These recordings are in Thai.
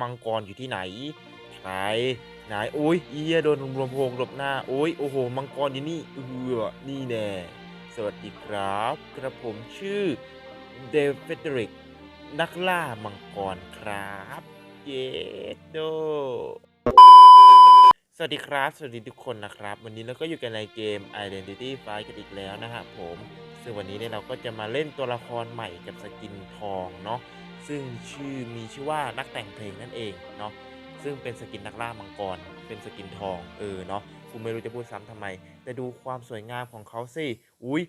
มังกรอยู่ที่ไหนไหนไหนโอ้ยเอียโดนรวมพงหลบหน้าโอ้ยโอ้โหมังกรอยู่นี่เออนี่แน่สวัสดีครับกระผมชื่อเดฟเฟเดริกนักล่ามังกรครับ เยโดสวัสดีครับ สวัสดีทุกคนนะครับ วันนี้เราก็อยู่กันในเกม Identity Fight กันอีกแล้วนะฮะผม ซึ่งวันนี้เนี่ยเราก็จะมาเล่นตัวละครใหม่กับสกินทองเนาะ ซึ่งชื่อมีชื่อว่านักแต่งเพลงนั่นเองเนาะซึ่งเป็นสกินนักล่ามังกร เป็นสกินทองเออเนาะกูไม่รู้จะพูดซ้ำทำไม แต่ดูความสวยงามของเขาสิอุ้ย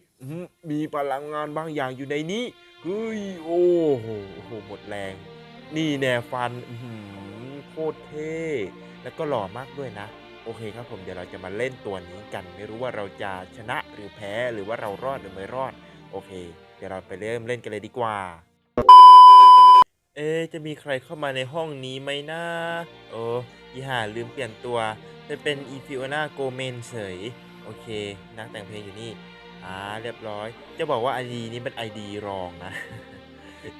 มีพลังงานบางอย่างอยู่ในนี้เฮ้ยโอ้โหโอ้โหหมดแรง นี่แน่ฟันโคตรเท่แล้วก็หล่อมากด้วยนะโอเคครับผมเดี๋ยวเราจะมาเล่นตัวนี้กัน ไม่รู้ว่าเราจะชนะหรือแพ้หรือว่าเรารอดหรือไม่รอด โอเค เดี๋ยวเราไปเริ่มเล่นกันเลยดีกว่า เอ๊จะมีใครเข้ามาในห้องนี้ไหมนะ โอ้ยีห่าลืมเปลี่ยนตัวไปเป็นอีฟิโอนาโกเมนเฉย โอเค นักแต่งเพลงอยู่นี่ อ่า เรียบร้อย จะบอกว่า ID นี้เป็น ID รองนะ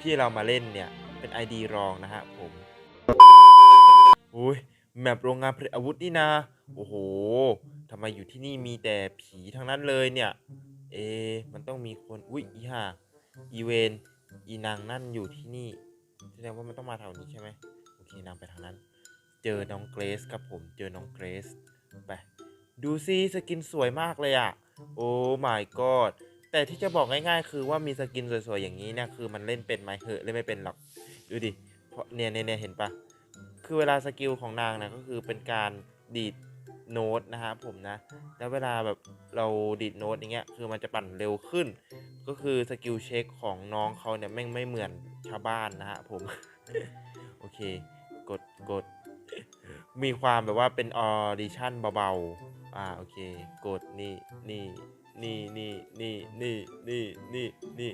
ที่เรามาเล่นเนี่ย เป็น ID รองนะฮะผม อุ้ยแมปโรงงานผลิตอาวุธนี่นาโอ้โหทำไมอยู่ที่นี่มีแต่ผีทั้งนั้นเลยเนี่ย เอ มันต้องมีคน อุ้ยอีห่าอีเวน อีนางนั่นอยู่ที่นี่ แสดงว่ามันต้องมาแถวนี้ใช่ไหมโอเคนางไปทางนั้น เจอน้องเกรซครับผมเจอน้องเกรซไปดูซิสกินสวยมากเลยอะโอ้ my god แต่ที่จะบอกง่ายๆ คือว่ามีสกินสวยๆอย่างนี้เนี่ยคือมันเล่นเป็นไหมเหอะเล่นไม่เป็นหรอกดูดิเพราะเนี่ยเนี่ยเนี่ยเห็นปะคือเวลาสกิลของนางนะก็คือเป็นการดีด โน้ตนะฮะผมนะ แล้วเวลาแบบเราดีดโน้ตอย่างเงี้ยคือมันจะปั่นเร็วขึ้น ก็คือสกิลเช็คของน้องเขาเนี่ยแม่งไม่เหมือนชาวบ้านนะฮะผมโอเค กดกดมีความแบบว่าเป็นออดิชั่นเบาๆ อ่าโอเค กดนี่นี่นี่นี่นี่นี่นี่นี่นี่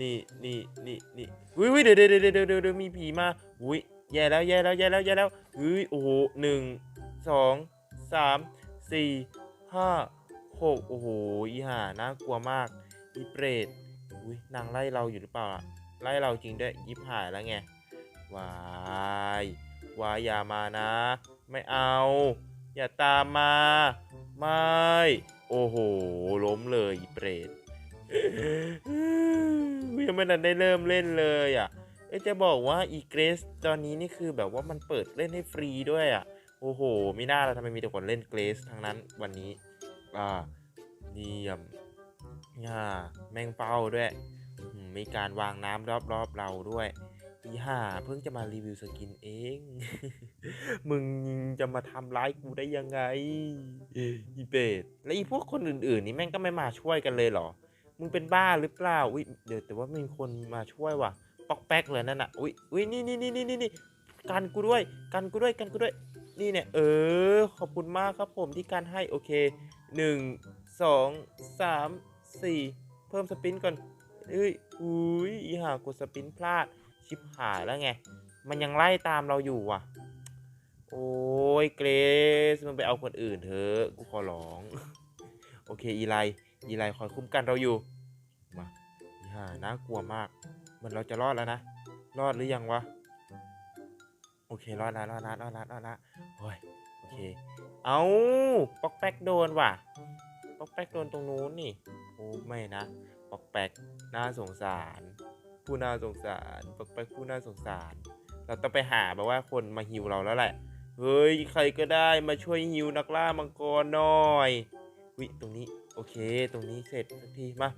นี่นี่นี่นี่อุ้ยอุ้ยเดี๋ยวเดเดี๋ยวเดี๋ยวเดี๋ยวเดี๋ยวมีผีมาอุ้ยแย่แล้วแย่แล้วแย่แล้วแย่แล้วอุ้ยโอ้โหหนึ่งสอง สามสี่ห้าหกโอ้โหอีห่าน่ากลัวมากอีเปรตอุ้ยนางไล่เราอยู่หรือเปล่าอะไล่เราจริงด้วยยิบหายแล้วไงวายวายอย่ามานะ ไม่เอา อย่าตามมา ไม่ โอ้โห ล้มเลยอีเปรตยังไม่ทันได้เริ่มเล่นเลยอะเอ้ยจะบอกว่าอีเกรสตอนนี้นี่คือแบบว่ามันเปิดเล่นให้ฟรีด้วยอะ โอ้โหไม่น่าเราทำไมมีแต่คนเล่นเกรสทั้งนั้นวันนี้ อ่าเยี่ยมอ่าแมงเป้าด้วย มีการวางน้ำรอบๆเราด้วยอีห่าเพิ่งจะมารีวิวสกินเอง มึงจะมาทำร้ายกูได้ยังไง อีเบดและอีพวกคนอื่นๆ นี่แม่งก็ไม่มาช่วยกันเลยเหรอ มึงเป็นบ้าหรือเปล่า อุ้ยเดี๋ยวแต่ว่ามีคนมาช่วยว่ะ ปอกแป๊กเลยนั่นน่ะ อุ้ยอุ้ยนี่นี่นี่นี่นี่นี่กันกูด้วย กันกูด้วย กันกูด้วย นี่เนี่ย เออ ขอบคุณมากครับผมที่การให้โอเคหนึ่งสองสามสี่เพิ่มสปินก่อนเอ้ยอุ้ยอีห่ากดสปินพลาด ชิบหายแล้วไง มันยังไล่ตามเราอยู่ว่ะ โอ้ยเกรซมันไปเอาคนอื่นเถอะกูขอร้อง โอเคอีไลอีไลคอยคุ้มกันเราอยู่ มาอีห่าน่ากลัวมาก มันเราจะรอดแล้วนะ รอดหรือยังวะ โอเครอดล้วรอดล้วรอดล้วรอดล้วโอ้ยโอเค เอาปอกแป๊กโดนว่ะปอกแป๊กโดนตรงนู้นนี่โอ้ไม่นะปอกแป๊กน่าสงสาร ผู้น่าสงสารปอกแป๊กผู้น่าสงสาร เราต้องไปหาแบบว่าคนมาฮิวเราแล้วแหละเฮ้ยใครก็ได้มาช่วยฮิวนักล่ามังกรหน่อยวิตรงนี้โอเค ตรงนี้เสร็จสักทีมา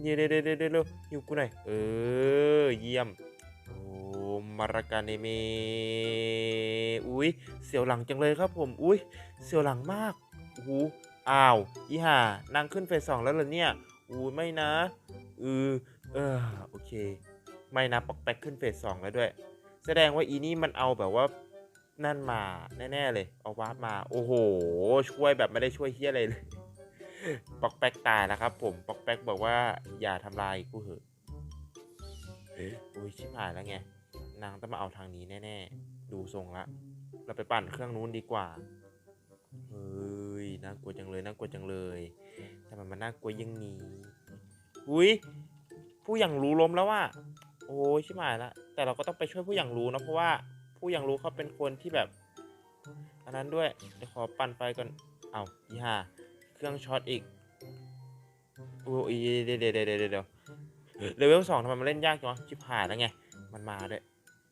เดี๋ยเดี๋ยวเดี๋ยวเดี๋ยวฮิวกูหน่อยเออเยี่ยม มารากาเนเมอุ้ยเสียวหลังจังเลยครับผม อุ้ยเสียวหลังมากโอ้โหอ้าวอีห่านางขึ้นเฟสสองแล้วเหรอเนี่ยอู้ไม่นะเออเออโอเค ไม่นะปอกแป๊กขึ้นเฟสสองแล้วด้วย แสดงว่าอีนี่มันเอาแบบว่านั่นมาแน่ ๆ เลย เอาวาร์ปมา โอ้โห ช่วยแบบไม่ได้ช่วยเฮียอะไรเลย ปอกแป๊กตายแล้วครับ ผมปอกแป๊กบอกว่าอย่าทำลายกูเหอะอุ้ยชิบหายแล้วไง นางต้องมาเอาทางนี้แน่ๆ ดูทรงละ เราไปปั่นเครื่องนู้นดีกว่า เฮ้ย น่ากลัวจังเลย น่ากลัวจังเลยทำไมมันน่ากลัวอยังนี้ อุ้ย ผู้อย่างรู้ล้มแล้วว่ะโอ้ยชิบหายละ แต่เราก็ต้องไปช่วยผู้อย่างรู้นะ เพราะว่าผู้ยังรู้เขาเป็นคนที่แบบ อันนั้นด้วย เดี๋ยวขอปั่นไฟก่อน เอาอีห่าเครื่องช็อตอีกโอ้ยเดี๋ยวเดี๋ยวเดี๋ยวเดี๋ยวเดี๋ยวเลเวลสองทำไมมันเล่นยากจังวะชิบหายแล้วไง มันมาด้วย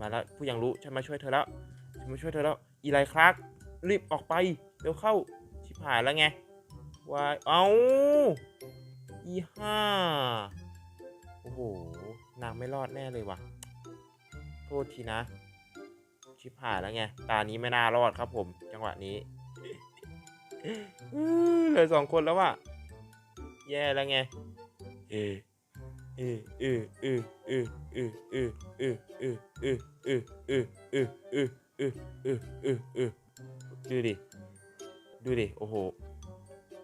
มาแล้วผู้ยังรู้ฉันมาช่วยเธอแล้วฉันมาช่วยเธอแล้วอีไลคลาร์กรีบออกไปเร็วเข้าชิบหายแล้วไงวายเอาอีห้าโอ้โหนางไม่รอดแน่เลยว่ะ โทษทีนะ ชิบหายแล้วไงตานี้ไม่น่ารอดครับผม จังหวะนี้เหลือสองคนแล้วว่ะแย่แล้วไงเอ อเออเออเออเออเออเออเออเออเออเออเออเออเออเออเออเออเออดูดิ ดูดิ โอ้โห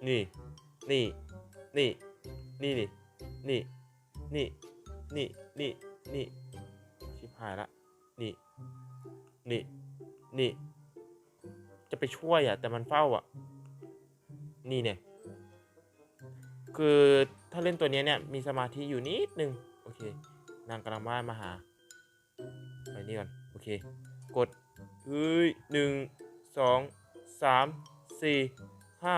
นี่ นี่ นี่ นี่นี่นี่ นี่ นี่ นี่ นี่ ชิบหายละ นี่ นี่ นี่ จะไปช่วยอะ แต่มันเฝ้าอะ นี่เนี่ย คือ ถ้าเล่นตัวนี้เนี่ยมีสมาธิอยู่นิดนึงโอเคนางกำลังว่ายมาหาไปนี่ก่อนโอเค กดเฮ้ยหนึ่งสองสามสี่ห้า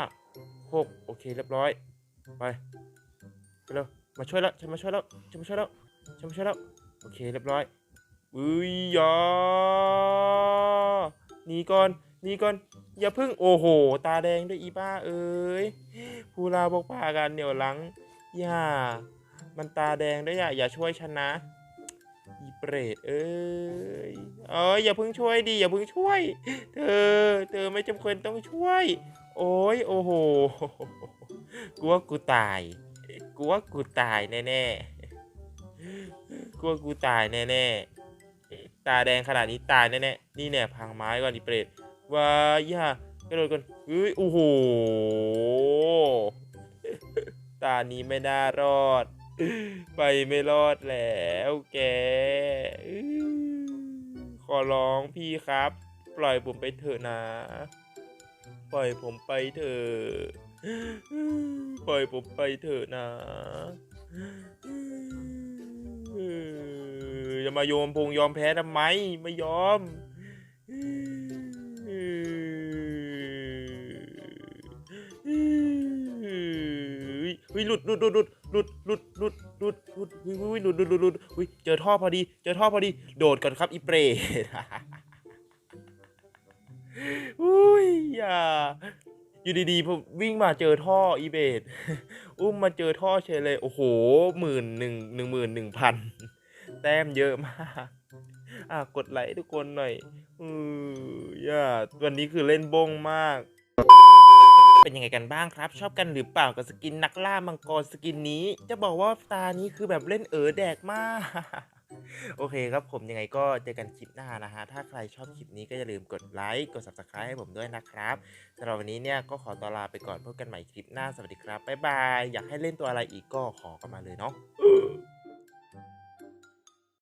หกโอเคเรียบร้อยไปไปเร็วมาช่วยแล้วฉันมาช่วยแล้วฉันมาช่วยแล้วฉันมาช่วยแล้วโอเคเรียบร้อยอุ้ยยาหนีก่อนหนีก่อนอย่าพึ่งโอ้โห ตาแดงด้วยอีบ้าเอ้ยผู้ลาบอกปากันเดี๋ยวหลัง อย่า มันตาแดงด้วยอย่าอย่าช่วยฉันนะอีเปรตเอ้ยเอ้ยอย่าเพิ่งช่วยดิอย่าเพิ่งช่วย เธอ เธอไม่จำเป็นต้องช่วย โอ้ยโอ้โหกูว่ากูตายกูว่ากูตายแน่ๆกูว่ากูตายแน่ๆตาแดงขนาดนี้ตายแน่ๆนี่เนี่ยพังไม้ก่อนอีเปรตว้ายย่ากระโดดก่อนเฮ้ยโอ้โห ตานี้ไม่น่ารอด ไปไม่รอดแล้วแกขอร้องพี่ครับ ปล่อยผมไปเถอะนะ ปล่อยผมไปเถอะปล่อยผมไปเถอะนะจะมาโยมพงยอมแพ้ทำไมไม่ยอม เฮ้ยหลุดหลุดหลุดหลุดหลุดหลุดหลุดหลุดหลุดเฮ้ยหลุดหลุดหลุดหลุดเฮ้ยเจอท่อพอดี เจอท่อพอดี โดดก่อนครับอีเปรตอุ้ยอย่าอยู่ดีๆผมวิ่งมาเจอท่ออีเบดอุ้มมาเจอท่อเฉยเลย โอ้โหหมื่นหนึ่งหนึ่งหมื่นหนึ่งพันแต้มเยอะมากอะกดไลค์ทุกคนหน่อยอืออย่าวันนี้คือเล่นบงมาก เป็นยังไงกันบ้างครับ ชอบกันหรือเปล่ากับสกินนักล่ามังกรสกินนี้ จะบอกว่าตานี้คือแบบเล่นเออแดกมาก โอเคครับผมยังไงก็เจอกันคลิปหน้านะฮะ ถ้าใครชอบคลิปนี้ก็อย่าลืมกดไลค์กด subscribe ให้ผมด้วยนะครับสำหรับวันนี้เนี่ยก็ขอตัวลาไปก่อนพบกันใหม่คลิปหน้าสวัสดีครับบ๊ายบายอยากให้เล่นตัวอะไรอีกก็ขอกันมาเลยเนาะ